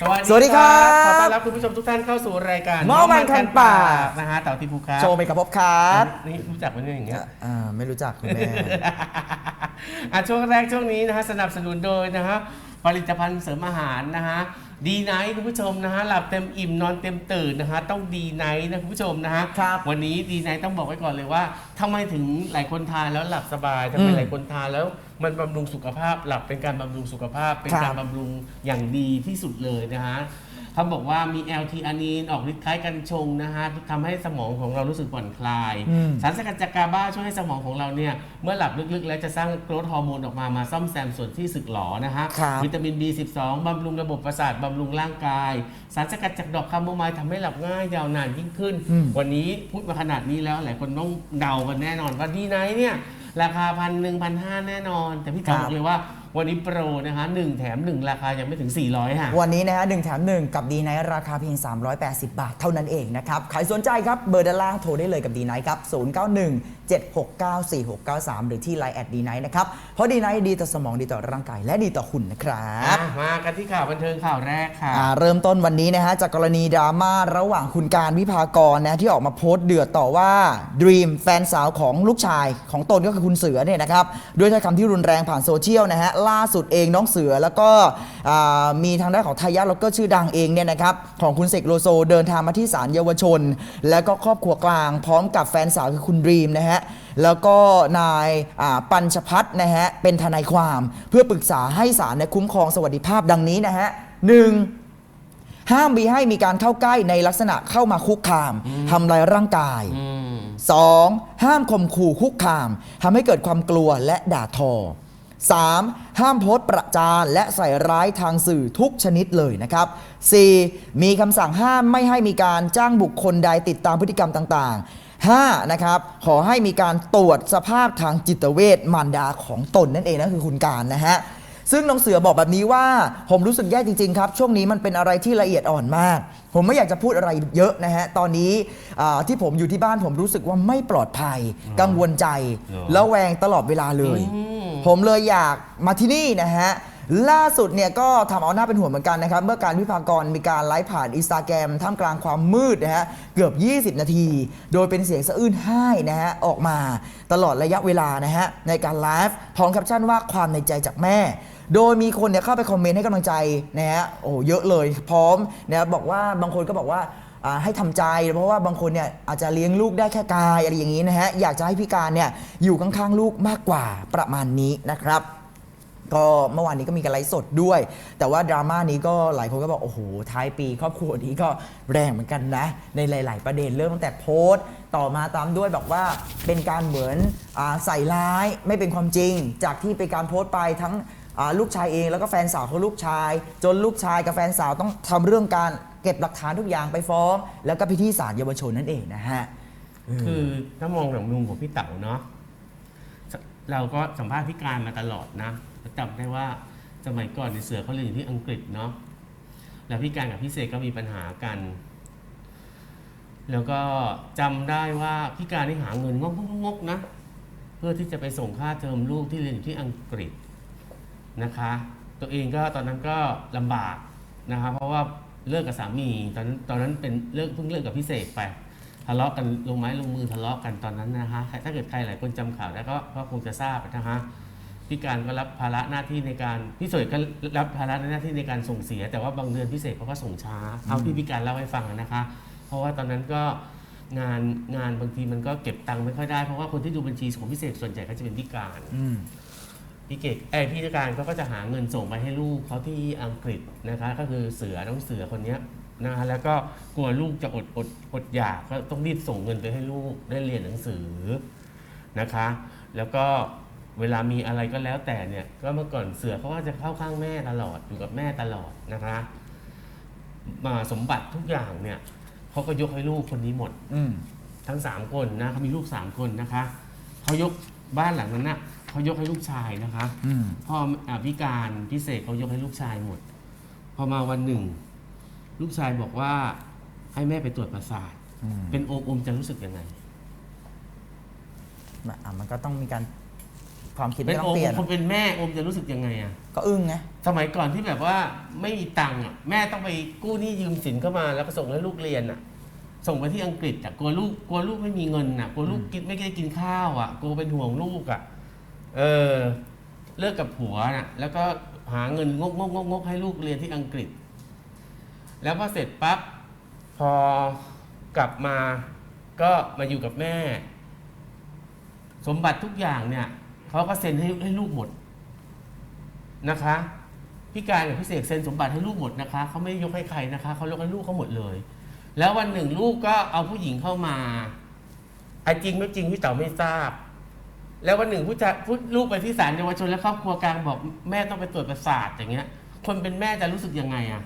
สวัสดีครับขอต้อนรับคุณผู้ชมทุกท่านเข้าสู่รายการเมาส์มันคันปากนะฮะเต่าทิพูครับโชว์ไปกับพบครับนี่รู้จักมันอย่างเงี้ยอ่าไม่รู้จักคุณแม่อะช่วงแรกช่วงนี้นะฮะสนับสนุนโดยนะฮะผลิตภัณฑ์เสริมอาหารนะฮะ ดีไนท์คุณผู้ชมนะฮะหลับเต็มอิ่มนอนเต็มตื่นนะฮะต้องดีไนท์นะคุณผู้ชมนะฮะครับวันนี้ดีไนท์ต้องบอกไว้ก่อนเลยว่าทำไมถึงหลายคนทานแล้วหลับสบายทำไมอืมหลายคนทานแล้วมันบำรุงสุขภาพหลับเป็นการบำรุงสุขภาพ เป็นครับ การบำรุงอย่างดีที่สุดเลยนะฮะ เขาบอกว่ามี LT อานีนออกฤทธิ์คล้ายกัญชงนะฮะทำให้สมองของเรารู้สึกผ่อนคลาย อืม สารสกัดจากกาบาช่วยให้สมองของเราเนี่ยเมื่อหลับลึกๆ แล้วจะสร้างโกรทฮอร์โมนออกมามาซ่อมแซมส่วนที่สึกหรอนะฮะครับ วิตามิน B12 บำรุงระบบประสาทบำรุงร่างกาย สารสกัดจากดอกคาโมไมล์ทำให้หลับง่ายยาวนานยิ่งขึ้นอืมวันนี้พูดมาขนาดนี้แล้วหลายคนต้องเดากันแน่นอนว่าดีไนท์เนี่ยราคาพันหนึ่งพันห้าแน่นอน แต่พี่จ๋าครับ บอกเลยว่า วันนี้โปรนะคะหนึ่งแถมหนึ่งราคายังไม่ถึง 400ค่ะ วันนี้นะฮะหนึ่งแถมหนึ่งกับดีไนท์ราคาเพียง 380 บาทเท่านั้นเองนะครับ ใครสนใจครับ เบอร์ด้านล่างโทรได้เลยกับดีไนท์ครับ 091 769 4693 หรือที่ไลน์แอดดีไนท์นะครับ เพราะดีไนท์ดีต่อสมองดีต่อร่างกายและดีต่อหุ่นนะครับ อะมากันที่ข่าวบันเทิงข่าวแรกค่ะ อ่าเริ่มต้นวันนี้นะฮะจากกรณีดราม่าระหว่างคุณการวิภากรนะที่ออกมาโพสต์เดือดต่อว่าด e ีมแฟนสาวของลูกชายของตนก็คือคุณเสือเนี่ยนะครับด้วยถ้อยคำที่รุนแรงผ่านโซเชียลนะฮะล่าสุดเองน้องเสือแล้วก็อ่ามีทางด้านของทายาทแล้วก็ชื่อดังเองเนี่ยนะครับของคุณเสกโลโซเดินทางมาที่ศาลเยาวชน แล้วก็ครอบครัวกลาง พร้อมกับแฟนสาวคือคุณด e ีมนะฮะแล้วก็นายอ่าปัญชพัฒน์นะฮะเป็นทนายความ เพื่อปรึกษาให้ศาลเนี่ยคุ้มครองสวัสดิภาพดังนี้นะฮะหนึ่งห้ามมีให้มีการเข้าใกล้ในลักษณะเข้ามาคุกคามทำลายร่างกายอืม 2. ห้ามข่มขู่คุกคามทำให้เกิดความกลัวและด่าทอ 3. ห้ามโพสต์ประจานและใส่ร้ายทางสื่อทุกชนิดเลยนะครับ 4. มีคำสั่งห้ามไม่ให้มีการจ้างบุคคลใดติดตามพฤติกรรมต่างๆ 5. นะครับ ขอให้มีการตรวจสภาพทางจิตเวชมารดาของตนนั่นเองนะคือคุณการนะฮะ ซึ่งน้องเสือบอกแบบนี้ว่า ผมรู้สึกแย่จริง ๆ ครับ ช่วงนี้มันเป็นอะไรที่ละเอียดอ่อนมาก ผมไม่อยากจะพูดอะไรเยอะนะฮะ ตอนนี้อ่าที่ผมอยู่ที่บ้านผมรู้สึกว่าไม่ปลอดภัย กังวลใจเหรอแล้วแวงตลอดเวลาเลยอืม ผมเลยอยากมาที่นี่นะฮะล่าสุดเนี่ยก็ทำเอาหน้าเป็นห่วงเหมือนกันนะครับ เมื่อการวิพากรมีการไลฟ์ผ่านอินสตาแกรมท่ามกลางความมืดนะฮะเกือบ 20 นาที โดยเป็นเสียงสะอื้นไห้นะฮะออกมาตลอดระยะเวลานะฮะในการไลฟ์พร้อมแคปชั่นว่าความในใจจากแม่ โดยมีคนเนี่ยเข้าไปคอมเมนต์ให้กำลังใจนะฮะโอ้เยอะเลยพร้อมนะบอกว่าบางคนก็บอกว่า อ่าให้ทำใจเพราะว่าบางคนเนี่ยอาจจะเลี้ยงลูกได้แค่กายอะไรอย่างนี้นะฮะอยากจะให้พี่การเนี่ยอยู่ข้างๆลูกมากกว่าประมาณนี้นะครับ ก็เมื่อวานนี้ก็มีการไลฟ์สดด้วย แต่ว่าดราม่านี้ก็หลายคนก็บอก โอ้โห ท้ายปีครอบครัวนี้ก็แรงเหมือนกันนะ ในหลาย ๆ ประเด็นเริ่มตั้งแต่โพสต์ ต่อมาตามด้วยแบบว่าเป็นการเหมือนอาใส่ร้ายไม่เป็นความจริง จากที่เป็นการโพสต์ไปทั้งอ่าลูกชายเอง แล้วก็แฟนสาวของลูกชาย จนลูกชายกับแฟนสาวต้องทำเรื่องการ เก็บหลักฐานทุกอย่างไปฟ้อง แล้วก็พิธีศาลเยาวชนนั่นเองนะฮะ คือถ้ามองจากมุมของพี่เต๋าเนาะสเราก็สัมภาษณ์พี่การมาตลอดนะจำได้ว่าสมัยก่อนในเสือเขาเรียนอยู่ที่อังกฤษเนาะแล้วพี่การกับพี่เสกก็มีปัญหากัน แล้วก็จำได้ว่าพี่การนี่หาเงินงกงกๆๆนะเพื่อที่จะไปส่งค่าเทอมลูกที่เรียนอยู่ที่อังกฤษนะคะ ตัวเองก็ตอนนั้นก็ลำบากนะคะเพราะว่า เลิกกับสามี ตอนนั้นตอนนั้นเป็นเลิกเพิ่งเลิกกับพี่เสกไปทะเลาะกันลงไม้ลงมือทะเลาะกันตอนนั้นนะคะใครถ้าเกิดใครหลายคนจำข่าวได้ก็ก็คงจะทราบนะคะพี่การก็รับภาระหน้าที่ในการพี่เสกก็รับภาระหน้าที่ในการส่งเสีย แต่ว่าบางเดือนพี่เสกเขาก็ส่งช้าเอาที่พี่การเล่าให้ฟังนะคะ เพราะว่าตอนนั้นก็งานงานบางทีมันก็เก็บตังค์ไม่ค่อยได้เพราะว่าคนที่ดูบัญชีของพี่เสกส่วนใหญ่ก็จะเป็นพี่การอืม พี่เกกเอยพี่การเขาก็จะหาเงินส่งไปให้ลูกเขาที่อังกฤษนะคะ ก็คือเสือน้องเสือคนเนี้ยนะคะแล้วก็กลัวลูกจะอดอดอดอยากก็ต้องรีบส่งเงินไปให้ลูกได้เรียนหนังสือนะคะ แล้วก็เวลามีอะไรก็แล้วแต่เนี่ยก็เมื่อก่อนเสือเขาก็จะเข้าข้างแม่ตลอดอยู่กับแม่ตลอดนะคะมาสมบัติทุกอย่างเนี่ยเขาก็ยกให้ลูกคนนี้หมด อืมทั้งสามคนนะเขามีลูกสามคนนะคะเขายกบ้านหลังนั้นนะ เขายกให้ลูกชายนะคะอืม พ่ออ่าพิการพิเศษเขายกให้ลูกชายหมด พอมาวันหนึ่ง ลูกชายบอกว่าให้แม่ไปตรวจประสาท อืมเป็นโอมโอมจะรู้สึกยังไง อะมันก็ต้องมีการความคิดเป็ไม่นต้โอองมเปลี่ยนคนเป็นแม่โอมจะรู้สึกยังไงอะก็อึ้งไงสมัยก่อนที่แบบว่าไม่มีตังค์อะแม่ต้องไปกู้หนี้ยืมสินเข้ามาแล้วก็ส่งให้ลูกเรียนอะส่งไปที่อังกฤษอะกลัวลูกกลัวลูกไม่มีเงินอะกลัวลูกกินไม่ได้กินข้าวอะกลัวเป็นห่วงลูกอะ เออ เลิกกับผัวน่ะ แล้วก็หาเงินงกงกงกงกให้ลูกเรียนที่อังกฤษ แล้วพอเสร็จปั๊บ พอกลับมาก็มาอยู่กับแม่ สมบัติทุกอย่างเนี่ยเขาก็เซ็นให้ให้ลูกหมดนะคะพี่การกับพี่เสกเซ็นสมบัติให้ลูกหมดนะคะเขาไม่ยกให้ใครนะคะเขายกให้ลูกเขาหมดเลย แล้ววันหนึ่งลูกก็เอาผู้หญิงเข้ามาไอ้จริงไม่จริงพี่เต๋าไม่ทราบ แล้ววันหนึ่งผู้ชายผู้ลูกไปที่ศาลเยาวชนและครอบครัวกลางบอกแม่ต้องไปตรวจประสาทอย่างเงี้ย คนเป็นแม่จะรู้สึกยังไงอะ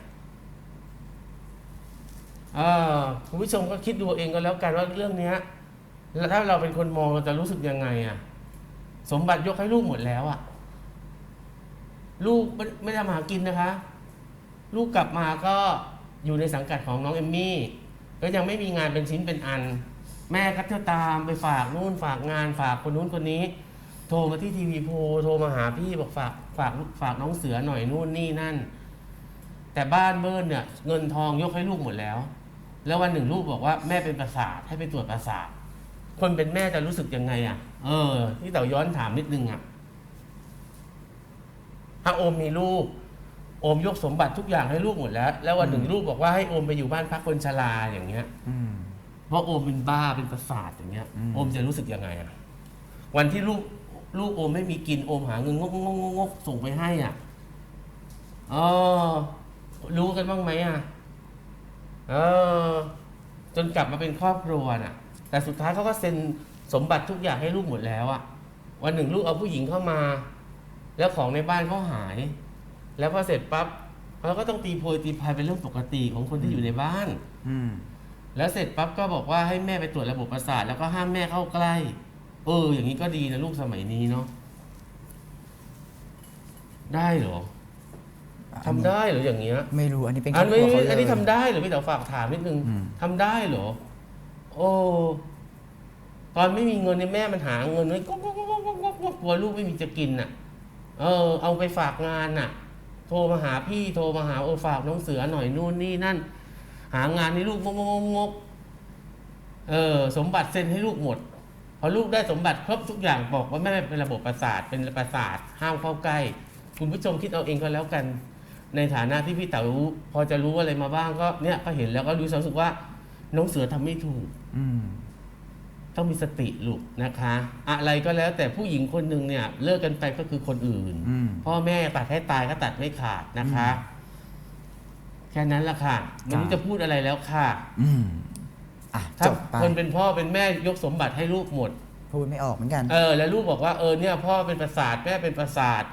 เออคุณผู้ชมก็คิดดูเองก็แล้วกันว่าเรื่องเนี้ยแล้วถ้าเราเป็นคนมองเราจะรู้สึกยังไงอะ สมบัติยกให้ลูกหมดแล้วอะ ลูกไม่ไม่ได้มาหากินนะคะ ลูกกลับมาก็อยู่ในสังกัดของน้องเอมมี่ก็ยังไม่มีงานเป็นชิ้นเป็นอัน แม่ก็เที่ยวตามไปฝากนู่นฝากงานฝากคนนู้นคนนี้ โทรมาที่ทีวีโพโทรมาหาพี่บอกฝากฝากฝากน้องเสือหน่อยนู่นนี่นั่น แต่บ้านเบิ้ลเนี่ยเงินทองยกให้ลูกหมดแล้ว แล้ววันหนึ่งลูกบอกว่าแม่เป็นประสาทให้ไปตรวจประสาท คนเป็นแม่จะรู้สึกยังไงอะ เออที่เต่าย้อนถามนิดนึงอะถ้าโอมมีลูกโอมยกสมบัติทุกอย่างให้ลูกหมดแล้ว แล้ววันหนึ่งลูกบอกว่าให้โอมไปอยู่บ้านพักคนชราอย่างเงี้ย อืม เพราะโอมเป็นบ้าเป็นประสาทอย่างเงี้ยอืมโอมจะรู้สึกยังไงอะวันที่ลูกลูกโอมไม่มีกินโอมหาเงินงกงกงกงกส่งไปให้อะเออรู้กันบ้างไหมอะเออจนกลับมาเป็นครอบครัวน่ะ แต่สุดท้ายเขาก็เซ็นสมบัติทุกอย่างให้ลูกหมดแล้วอะ วันหนึ่งลูกเอาผู้หญิงเข้ามา แล้วของในบ้านเขาหาย แล้วพอเสร็จปั๊บเขาก็ต้องตีโพยตีพายเป็นเรื่องปกติของคนที่อยู่ในบ้าน อืม แล้วเสร็จปั๊บก็บอกว่าให้แม่ไปตรวจระบบประสาทแล้วก็ห้ามแม่เข้าใกล้ เออ อย่างนี้ก็ดีนะลูกสมัยนี้เนาะได้เหรอทำได้เหรออย่างเงี้ยไม่รู้อันนี้เป็นครอัอนบคไม่รัวเขาเลยอันนี้ทำได้เหรอพี่เต๋อฝากถามนิดนึงอืมทำได้เหรอโอ้ตอนไม่มีเงินเนี่ยแม่มันหาเงินไว้ก็ก็ก็ก็ก็ก็ก็กลัวลูกไม่มีจะกินน่ะ เออ เอาไปฝากงานน่ะ โทรมาหาพี่โทรมาหาโอฝากน้องเสือหน่อยนู่นนี่นั่น หางานให้ลูกงกงกงกเออสมบัติเซ็นให้ลูกหมด พอลูกได้สมบัติครบทุกอย่างบอกว่าแม่เป็นระบบประสาทเป็นประสาทห้ามเข้าใกล้ คุณผู้ชมคิดเอาเองก็แล้วกัน ในฐานะที่พี่เต๋าพอจะรู้อะไรมาบ้างก็เนี่ยก็เห็นแล้วก็รู้สึกว่าน้องเสือทำไม่ถูก อืมต้องมีสติลูกนะคะ อะไรก็แล้วแต่ผู้หญิงคนหนึ่งเนี่ย เลิกกันไปก็คือคนอื่นอืมพ่อแม่ตัดให้ตายก็ตัดไม่ขาดนะคะ แค่นั้นละค่ะไม่รู้จ้าจะพูดอะไรแล้วค่ะอืมอะถ้าจบไปคนเป็นพ่อเป็นแม่ยกสมบัติให้ลูกหมด พูดไม่ออกเหมือนกัน เออ แล้วลูกบอกว่าเออเนี่ยพ่อเป็นประสาทแม่เป็นประสาท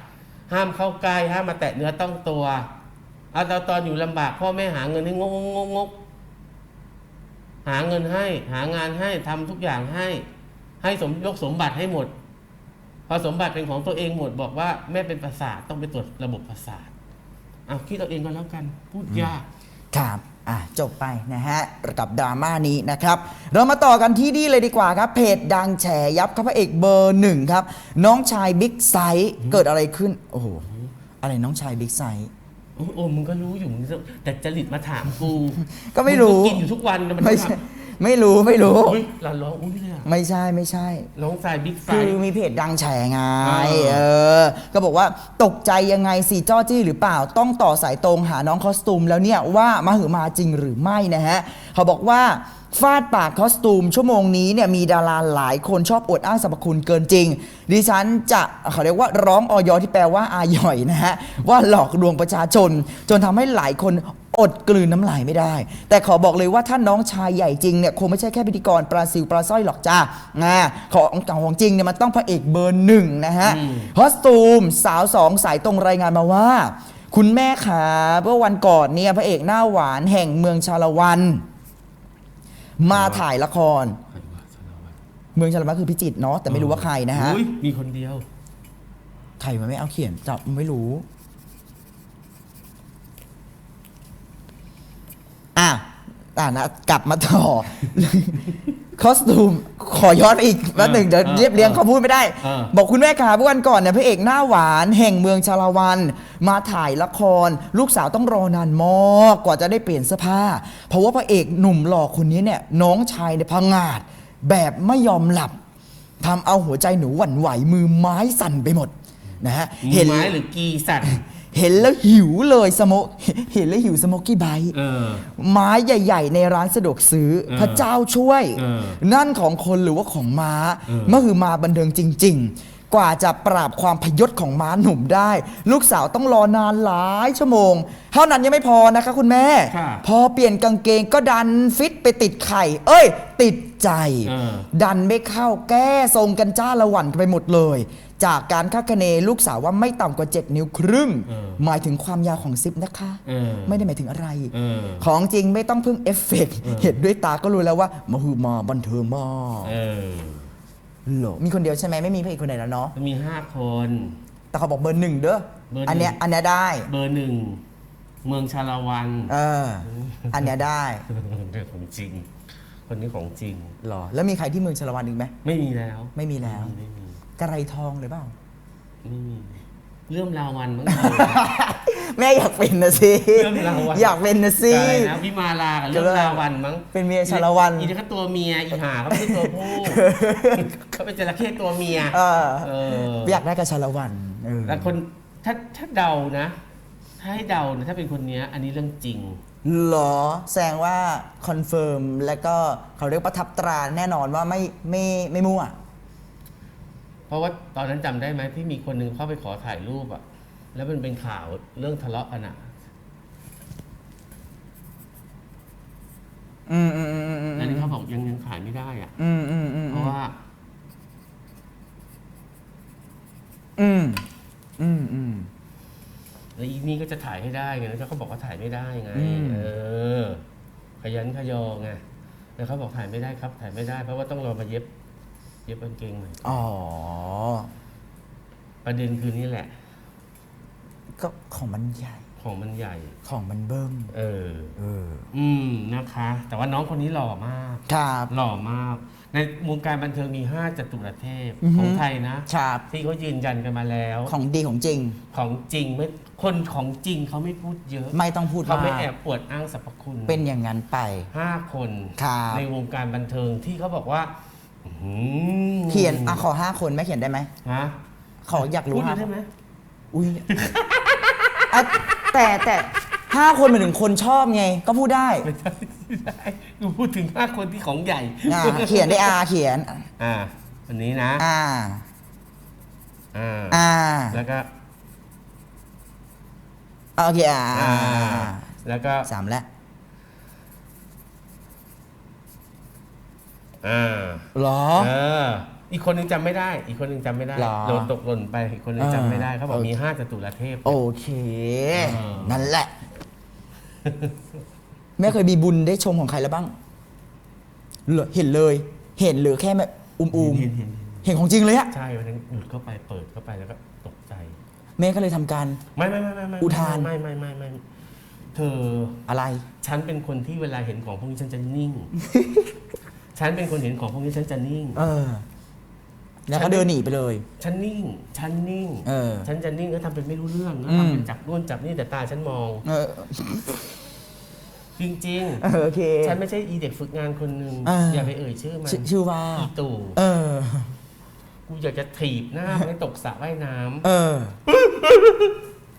ห้ามเข้าใกล้ห้ามมาแตะเนื้อต้องตัวเอาตอนตอนอยู่ลำบากพ่อแม่หาเงินให้งกงกงกงกหาเงินให้ หางานให้ทำทุกอย่างให้ ให้สมยกสมบัติให้หมด พอสมบัติเป็นของตัวเองหมดบอกว่าแม่เป็นประสาทต้องไปตรวจระบบประสาท เอาคิดเอาเองก็แล้วกันพูดยากครับอะจบไปนะฮะกับดราม่านี้นะครับ เรามาต่อกันที่นี่เลยดีกว่าครับ เพจดังแฉยับครับพระเอกเบอร์หนึ่งครับ น้องชายบิ๊กไซส์เกิดอะไรขึ้น โอ้โห อะไรน้องชายบิ๊กไซส์โอ้โอ้มึงก็รู้อยู่มึงจะแต่จริตมาถามกู ก็ไม่รู้งกินอยู่ทุกวันนะมันไม่ใช่ ไม่รู้ไม่รู้ อุ้ยหลานร้องอุ้ยเลยอะไม่ใช่ไม่ใช่น้องสายบิ๊กไซคือส์มีเพจดังแฉไงอ่าเออ ก็บอกว่าตกใจยังไงสีจ้อจี้หรือเปล่าต้องต่อสายตรงหาน้องคอสตูมแล้วเนี่ยว่ามาหือมาจริงหรือไม่นะฮะ เขาบอกว่า ฟาดปากคอสตูม ชั่วโมงนี้เนี่ยมีดาราหลายคนชอบอวดอ้างสรรพคุณเกินจริง ดิฉันจะเขาเรียกว่าร้องออยที่แปลว่าอาหย่อยนะฮะ ว่าหลอกลวงประชาชน จนทำให้หลายคนอดกลืนน้ำลายไม่ได้ แต่ขอบอกเลยว่าถ้าน้องชายใหญ่จริงเนี่ยคงไม่ใช่แค่พิธีกรปลาซิวปลาสร้อยหรอกจ้าอ่าของของจริงเนี่ยมันต้องพระเอกเบอร์หนึ่งนะฮะคอสตูมสาวสองสายตรงรายงานมาว่า คุณแม่ขาเมื่อวันก่อนเนี่ยพระเอกหน้าหวานแห่งเมืองชาละวัน มาถ่ายละคร ใครวะสารวัตรเมืองชาละวันคือพิจิตรเนาะแต่ไม่รู้ว่าใครนะฮะ อุ้ยมีคนเดียว ใครมันไม่เอาเขียนจับไม่รู้ อะอะนะกลับมาต่อ คอสตูมขอย้อนไปอีกแป๊บหนึ่งเดี๋ยวเออเรียบเรียงเขาพูดไม่ได้เออบอกคุณแม่ขาเมื่อวันก่อนเนี่ยพระเอกหน้าหวานแห่งเมืองชาละวัน มาถ่ายละคร ลูกสาวต้องรอนานมากกว่าจะได้เปลี่ยนเสื้อผ้า เพราะว่าพระเอกหนุ่มหล่อคนนี้เนี่ยน้องชายเนี่ยพังงาด แบบไม่ยอมหลับทำเอาหัวใจหนูหวั่นไหวมือไม้สั่นไปหมดนะฮะเห็เห็นนไม้หรือกีสัตว์ เห็นแล้วหิวเลยสโมเห็นแล้วหิวสโมกกี้ไบต์เออ ไม้ใหญ่ ๆ ในร้านสะดวกซื้อเออพระเจ้าช่วย เออนั่นของคนหรือว่าของม้าเออเมื่อคือมาบันเทิงจริง ๆ กว่าจะปราบความพยศของม้าหนุ่มได้ ลูกสาวต้องรอนานหลายชั่วโมง เท่านั้นยังไม่พอนะคะคุณแม่ ค่ะ พอเปลี่ยนกางเกงก็ดันฟิตไปติดไข่ เอ้ย ติดใจ เออ ดันไม่เข้าแก้ทรงกันจ้าละหวันกันไปหมดเลย จากการคาดคะเนลูกสาวว่าไม่ต่ำกว่า 7 นิ้วครึ่ง เออหมายถึงความยาวของซิปนะคะ เออ ไม่ได้หมายถึงอะไร เออ ของจริงไม่ต้องพึ่งเอฟเฟกต์เห็นด้วยตาก็รู้แล้วว่ามาฮือมาบันเทิงมากเออ เหรอมีคนเดียวใช่ไหมไม่มีพระเอกคนไหนแล้วเนาะมันมีห้าคน แต่เขาบอกเบอร์หนึ่งเด้อเบอร์หนึ่ง อันเนี้ยอันเนี้ยได้เบอร์หนึ่ง เมืองชาละวันเอออันเนี้ยได้เรื่องของจริง คนนี้ของจริง เหรอแล้วมีใครที่เมืองชลวันอีกไหมไม่มีแล้วไม่มีแล้ว ไม่มี กระไรทองเลยเปล่าไม่มีเรื่องราววันมั้ง แม่อยากเป็นนะสิเรื่องราวอะ อยากเป็นนะสิ อะไรนะวิมาลากับเรื่องราววันมั้งเป็นเมียชาละวัน อีนี่ก็ตัวเมียอีหาเขาไม่ใช่ตัวผู้เขาเป็นจระเข้ตัวเมียเออเอออยากได้กับชาละวันเออแล้วคนถ้าถ้าเดานะ ถ้าให้เดานะถ้าเป็นคนเนี้ย อันนี้เรื่องจริง เหรอแสดงว่าคอนเฟิร์มแล้วก็เขาเรียกประทับตราแน่นอนว่าไม่ไม่ไม่มั่ว เพราะว่าตอนนั้นจำได้ไหมที่มีคนหนึ่งเข้าไปขอถ่ายรูปอะแล้วมันเป็นข่าวเรื่องทะเลาะกันอะอืมอืมอืมอืมอืมอันนี้เขาบอกยังยังขายไม่ได้อะอืมอืมอืมเพราะว่า อืมอืมอืมแล้วอีนี่ก็จะถ่ายให้ได้ไงแล้วเขาบอกว่าถ่ายไม่ได้ไงอืมเออ ขยันขยอไงแล้วเขาบอกถ่ายไม่ได้ครับ ถ่ายไม่ได้เพราะว่าต้องรอมาเย็บ เย็บกางเกงใหม่อ๋อ ประเด็นคือนี่แหละ ก็ของมันใหญ่ ของมันใหญ่ ของมันเบิ่มเออ เออ อืมนะคะ แต่ว่าน้องคนนี้หล่อมาก ครับ หล่อมาก ในวงการบันเทิงมีห้าจตุรเทพอือฮึ ของไทยนะ ครับ ที่เขายืนยันกันมาแล้ว ของดีของจริง ของจริงไม่คนของจริงเขาไม่พูดเยอะไม่ต้องพูดเขาว่าไม่แอบปวดอ้างสรรพคุณเป็นอย่างนั้นไป ห้าคน ครับ ในวงการบันเทิงที่เขาบอกว่าอื้อหือ เขียนอะขอห้าคนแม่เขียนได้ไหมฮะขออยากรู้พูดห้าได้ไหมอุ้ยอะแต่แต่ห้าคนหมายถึงคนชอบไง ก็พูดได้ไม่ได้ไม่ได้กูพูดถึงห้าคนที่ของใหญ่อ่าเขียนได้อาเขียนอ่าอันนี้นะอ่าอ่าอ่าแล้วก็อ่าโอเคอ่าอ่าอ่าแล้วก็สามแล้ว อ่าเหรอ เอออีกคนนึงจำไม่ได้ อีกคนนึงจำไม่ได้หรอ โดนตกหล่นไปอีกคนนึงจำไม่ได้อ่าเขาบอกโอเคมีห้าจตุรเทพ โอเค อ่านั่ นั่นแหละ แม่เคยมีบุญได้ชมของใครแล้วบ้างเหรอเห็นเลย เห็นหรือแค่แบบอุ้มๆ เห็นเห็นเห็น เห็นของจริงเลยอะใช่วันนั้นหยุดเข้าไปเปิดเข้าไปแล้วก็ตกใจ แม่ก็เลยทำการ ไม่ไม่ไม่ไม่ไม่อุทาน ไม่ไม่ไม่ไม่ไม่เธออะไร ฉันเป็นคนที่เวลาเห็นของพวกนี้ฉันจะนิ่ง ฉันเป็นคนเห็นของพวกนี้ฉันจะนิ่ง เออ แล้วก็เดินหนีไปเลย ฉันนิ่ง ฉันนิ่ง เออ ฉันจะนิ่งแล้วทำเป็นไม่รู้เรื่องแล้วอืมทำเป็นจับนู่นจับนี่แต่ตาฉันมอง เออจริงเออโอเค ๆ ฉันไม่ใช่อีเด็กฝึกงานคนหนึ่งอ่าอย่าไปเอ่ยชื่อมันชื่อชื่อว่า อีตู่ เออ กูอยากจะถีบหน้ามันให้ตกสระว่ายน้ำ เออ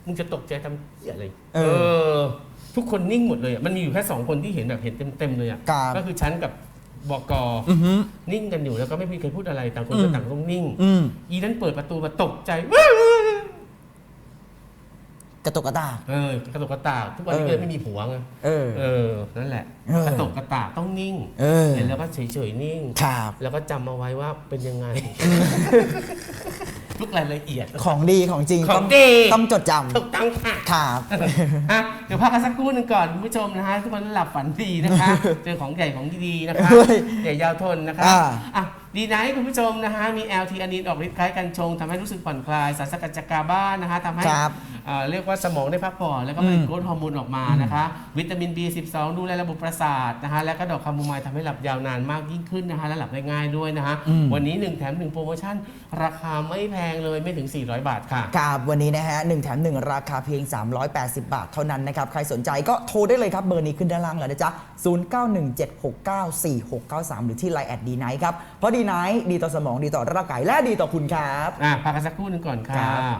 มึงจะตกใจทำเหี้ยอะไร เอออทุกคนนิ่งหมดเลยอะมันมีอยู่แค่สองคนที่เห็นแบบเห็นเต็มๆเลยอะ ครับ ก็คือฉันกับ บอกกอือหือนิ่งกันอยู่แล้วก็ไม่มีใครพูดอะไรต่างคนอืมก็ต่างต้องนิ่ง อืมอีนั้นเปิดประตูมาตกใจกระตกกระตาก เออกระตกกระตากทุกวันนี้เออ ก็เลยไม่มีผัวไงเออ เออนั่นแหละเออ กระตกกระตากต้องนิ่งเออเห็นแล้วก็เฉยๆนิ่ง ครับ แล้วก็จำเอาไว้ว่าเป็นยังไง ทุกรายละเอียด ของดีของจริงของต้องดี ต้องจดจถูกต้องค่ะำครับ อะเดี๋ยวพักกันสักครู่หนึ่งก่อนคุณผู้ชมนะฮะทุกคนหลับฝันดีนะคะ เจอของใหญ่ของดีๆนะคะเฮ้ยใหญ่ยาวทนนะคะอ่าอะดีไนท์คุณผู้ชมนะฮะมี LT อันินออกฤทธิ์คล้ายกันชงทำให้รู้สึกผ่อนคลายสารสกัดจากกาบ้านะฮะทำให้ครับ เอ่อเรียกว่าสมองได้พักผ่อนแล้วก็ผลิตอืมโกรทฮอร์โมนออกมานะคะ วิตามิน B12 ดูแลระบบประสาทนะฮะแล้วก็ดอกคาโมไมล์ทำให้หลับยาวนานมากยิ่งขึ้นนะฮะและหลับได้ง่ายด้วยนะฮะอืมวันนี้ 1 แถม 1 โปรโมชั่น ราคาไม่แพงเลยไม่ถึง 400 บาทค่ะครับวันนี้นะฮะ1แถม 1 ราคาเพียง 380 บาทเท่านั้นนะครับ ใครสนใจก็โทรได้เลยครับ เบอร์นี้ขึ้นด้านล่างเลยนะจ๊ะ 0917694693 หรือที่ Line แอดดีไนท์ครับเพราะดีไนท์ดีต่อสมองดีต่อร่างกายและดีต่อคุณครับอะพักกันสักครู่หนึงก่อนค่ะครับ